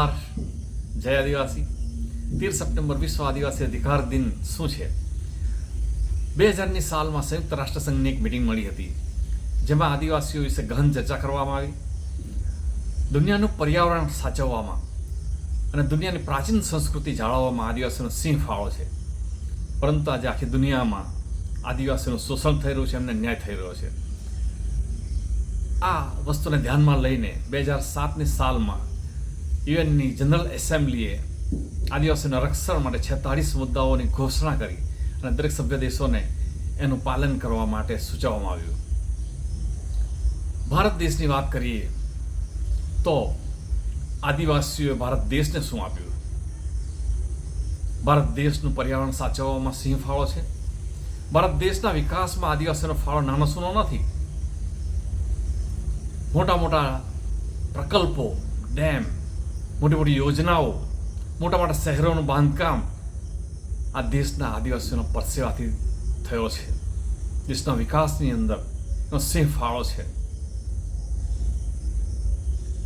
જોહાર જય આદિવાસી. તેર સપ્ટેમ્બર વિશ્વ આદિવાસી અધિકાર દિન શું છે? બે હજારની સાલમાં સંયુક્ત રાષ્ટ્રસંઘની એક મિટિંગ મળી હતી, જેમાં આદિવાસીઓ વિશે ગહન ચર્ચા કરવામાં આવી, દુનિયાનું પર્યાવરણ સાચવવામાં અને દુનિયાની પ્રાચીન સંસ્કૃતિ જાળવવામાં આદિવાસીનો સિંહ ફાળો છે. પરંતુ આજે આખી દુનિયામાં આદિવાસીનું શોષણ થઈ રહ્યું છે એમને ન્યાય થઈ રહ્યો છે. આ વસ્તુને ધ્યાનમાં લઈને બે હજાર સાતની સાલમાં યુએનની જનરલ એસેમ્બલીએ આદિવાસીના રક્ષણ માટે છેતાળીસ મુદ્દાઓની ઘોષણા કરી અને દરેક સભ્ય દેશોને એનું પાલન કરવા માટે સૂચવવામાં આવ્યું. ભારત દેશની વાત કરીએ તો આદિવાસીઓએ ભારત દેશને શું આપ્યું? ભારત દેશનું પર્યાવરણ સાચવવામાં સિંહ ફાળો છે? ભારત દેશના વિકાસમાં આદિવાસીનો ફાળો નાનો સૂનો નથી? મોટા મોટા પ્રકલ્પો, ડેમ મોટી મોટી યોજનાઓ, મોટા મોટા શહેરોનું બાંધકામ આ દેશના આદિવાસીઓના પરસેવાથી થયો છે. દેશના વિકાસની અંદર સિંહ ફાળો છે.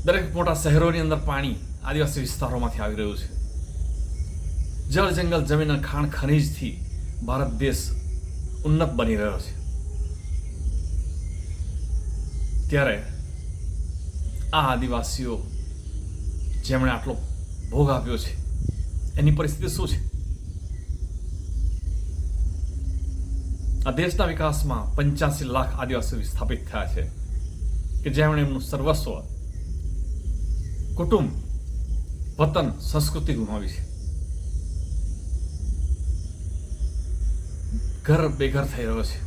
દરેક મોટા શહેરોની અંદર પાણી આદિવાસી વિસ્તારોમાંથી આવી રહ્યું છે. જળ જંગલ જમીન ખાણ ખનીજથી ભારત દેશ ઉન્નત બની રહ્યો છે. ત્યારે આ આદિવાસીઓ જેમણે આટલો ભોગ આપ્યો છે, એની પરિસ્થિતિ શું છે? આ દેશના વિકાસમાં પંચ્યાસી લાખ આદિવાસીઓ વિસ્થાપિત થયા છે કે જેમણે એમનું સર્વસ્વ, કુટુંબ, વતન, સંસ્કૃતિ ગુમાવી છે. ઘર બેઘર થઈ રહ્યો છે.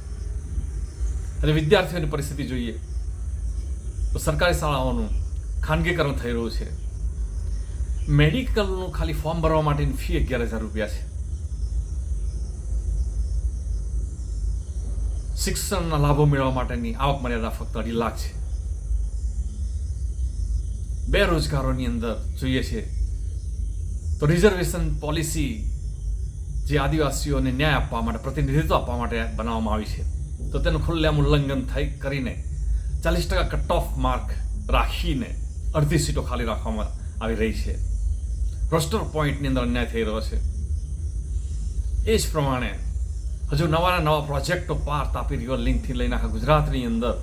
અને વિદ્યાર્થીઓની પરિસ્થિતિ જોઈએ તો સરકારી શાળાઓનું ખાનગીકરણ થઈ રહ્યું છે. મેડિકલનું ખાલી ફોર્મ ભરવા માટેની ફી અગિયાર હજાર રૂપિયા છે. શિક્ષણના લાભો મેળવવા માટેની આવક મર્યાદા ફક્ત અઢી લાખ છે. બેરોજગારોની અંદર જોઈએ છે, તો રિઝર્વેશન પોલિસી જે આદિવાસીઓને ન્યાય આપવા માટે, પ્રતિનિધિત્વ આપવા માટે બનાવવામાં આવી છે, તો તેનું ખુલ્લેમ ઉલ્લંઘન થઈ કરીને ચાલીસ ટકા કટ ઓફ માર્ક રાખીને અડધી સીટો ખાલી રાખવામાં આવી રહી છે. રોસ્ટર પોઈન્ટની અંદર અન્યાય થઈ રહ્યો છે. એ જ પ્રમાણે હજુ નવાના નવા પ્રોજેક્ટો પાર તાપી રિવર લિંકથી લઈને આખા ગુજરાતની અંદર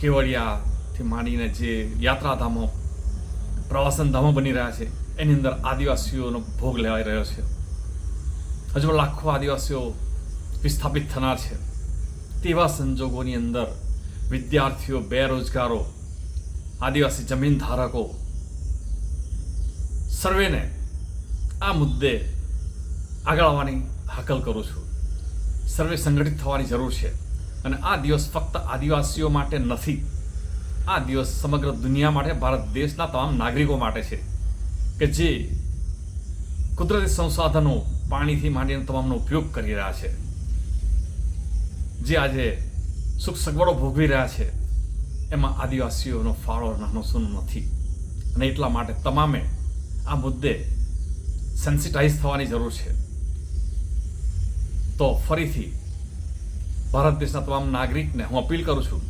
કેવડિયાથી માંડીને જે યાત્રાધામો, પ્રવાસન ધામો બની રહ્યા છે, એની અંદર આદિવાસીઓનો ભોગ લેવાઈ રહ્યો છે. હજુ લાખો આદિવાસીઓ વિસ્થાપિત થનાર છે. તેવા સંજોગોની અંદર વિદ્યાર્થીઓ, બેરોજગારો, આદિવાસી જમીન ધારકો સર્વેને આ મુદ્દે આગળ આવવાની હાકલ કરું છું. સર્વે સંગઠિત થવાની જરૂર છે અને આ દિવસ ફક્ત આદિવાસીઓ માટે નથી, આ દિવસ સમગ્ર દુનિયા માટે, ભારત દેશના તમામ નાગરિકો માટે છે કે જે કુદરતી સંસાધનો પાણીથી માંડીને તમામનો ઉપયોગ કરી રહ્યા છે. જે આજે સુખ સગવડો ભોગવી રહ્યા છે, એમાં આદિવાસીઓનો ફાળો નાનો સૂનો નથી અને એટલા માટે તમામે આ મુદ્દે સેન્સિટાઇઝ થવાની જરૂર છે. તો ફરીથી ભારત દેશના તમામ નાગરિકને હું અપીલ કરું છું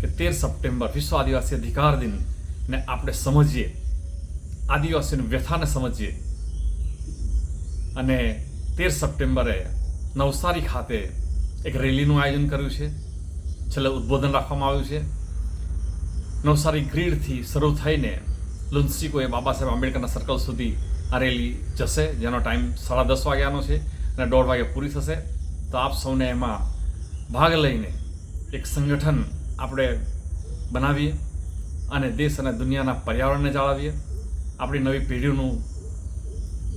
કે તેર સપ્ટેમ્બર વિશ્વ આદિવાસી અધિકાર દિનને આપણે સમજીએ આદિવાસીની વ્યથાને સમજીએ અને તેર સપ્ટેમ્બરે નવસારી ખાતે એક રેલીનું આયોજન કર્યું છે. છેલ્લે ઉદ્બોધન રાખવામાં આવ્યું છે. નવસારી ગ્રીડથી શરૂ થઈને લુન્સીકોએ બાબા સાહેબ આંબેડકરના સર્કલ સુધી આ રેલી જશે, જેનો ટાઈમ સાડા દસ વાગ્યાનો છે અને દોઢ વાગે પૂરી થશે. તો આપ સૌને એમાં ભાગ લઈને એક સંગઠન આપણે બનાવીએ અને દેશ અને દુનિયાના પર્યાવરણને જાળવીએ. આપણી નવી પેઢીનું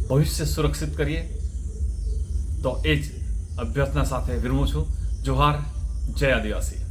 ભવિષ્ય સુરક્ષિત કરીએ. તો એ જ અભ્યર્થના સાથે વિરમું છું. જોહાર, જય આદિવાસી.